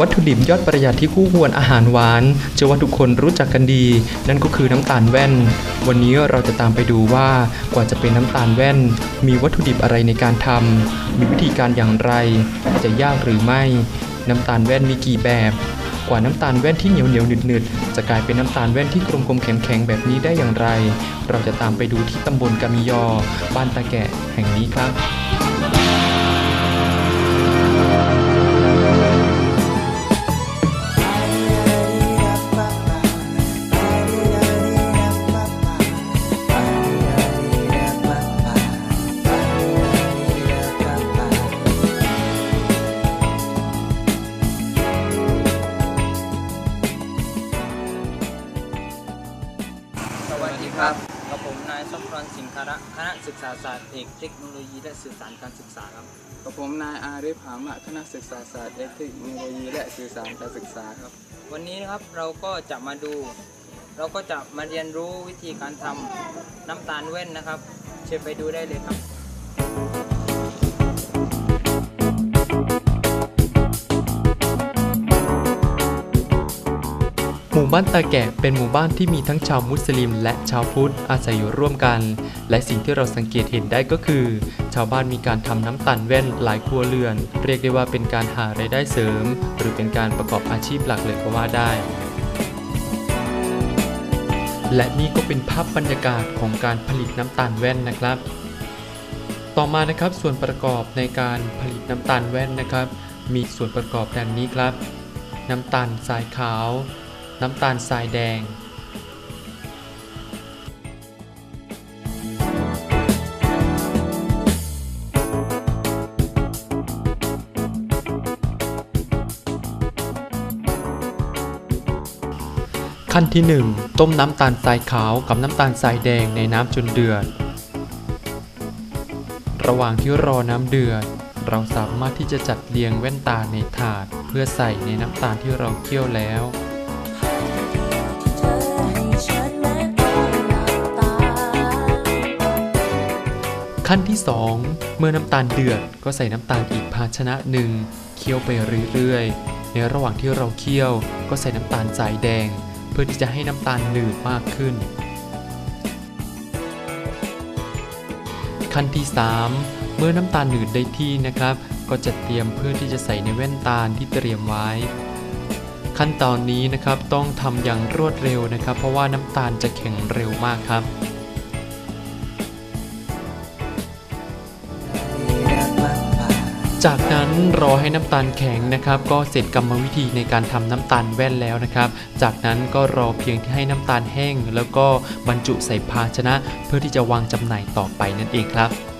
วัตถุดิบยอดประหยัดที่คู่ควรอาหารหวานเชื่อว่าทุกคนรู้จักกันดี นั่นก็คือน้ำตาลแว่น วันนี้เราจะตามไปดูว่ากว่าจะเป็นน้ำตาลแว่น มีวัตถุดิบอะไรในการทำมีวิธีการอย่างไร จะยากหรือไม่ น้ำตาลแว่นมีกี่แบบ กว่าน้ำตาลแว่นที่เหนียวเหนียวหนึดหนึดจะกลายเป็นน้ำตาลแว่นที่กลมกลมแข็งแข็งแบบนี้ได้อย่างไร เราจะตามไปดูที่ตำบลกามิยอ บ้านตาแกะแห่งนี้ครับ นายสมพรสิงคาระคณะศึกษาศาสตร์เอกเทคโนโลยีและสื่อสารการศึกษาครับกับผมนายอาริฟหามะคณะศึกษาศาสตร์เทคโนโลยีและสื่อสารการศึกษาครับ วันนี้นะครับเราก็จะมาดู เราก็จะมาเรียนรู้วิธีการทำน้ำตาลแว่นนะครับ เชิญไปดูได้เลยครับ หมู่บ้านตาแกะเป็นหมู่บ้านที่มีทั้งชาวมุสลิม และชาวพุทธอาศัยอยู่ร่วมกัน และสิ่งที่เราสังเกตเห็นได้ก็คือ ชาวบ้านมีการทำน้ำตาลแว่นหลายครัวเรือน เรียกได้ว่าเป็นการหารายได้เสริม หรือเป็นการประกอบอาชีพหลักเลยก็ว่าได้และนี่ก็เป็นภาพบรรยากาศของการผลิตน้ำตาลแว่นนะครับ ต่อมานะครับส่วนประกอบในการผลิตน้ำตาลแว่นนะครับ มีส่วนประกอบดังนี้ครับ น้ำตาลทรายขาว น้ำตาลทรายแดงขั้นที่ 1 ต้มน้ำตาลทรายขาวกับน้ำตาลทรายแดงในน้ำจนเดือด ระหว่างที่รอน้ำเดือด เราสามารถที่จะจัดเรียงแว่นตาในถาด เพื่อใส่ในน้ำตาลที่เราเคี่ยวแล้ว ขั้นที่ 2 เมื่อน้ำตาลเดือดก็ใส่น้ำตาลอีกภาชนะหนึ่งเคี่ยวไปเรื่อยๆ ในระหว่างที่เราเคี่ยวก็ใส่น้ำตาลสายแดง เพื่อที่จะให้น้ำตาลหนืดมากขึ้น ขั้นที่ 3 เมื่อน้ำตาลหนืดได้ที่นะครับ ก็จะเตรียมเพื่อที่จะใส่ในแว่นตาลที่เตรียมไว้ ขั้นตอนนี้นะครับต้องทำอย่างรวดเร็วนะครับ เพราะว่าน้ำตาลจะแข็งเร็วมากครับ จากนั้นรอให้น้ำตาลแข็งนะครับ ก็เสร็จกรรมวิธีในการทำน้ำตาลแว่นแล้วนะครับ จากนั้นก็รอเพียงที่ให้น้ำตาลแห้ง แล้วก็บรรจุใส่ภาชนะ เพื่อที่จะวางจำหน่ายต่อไปนั่นเองครับ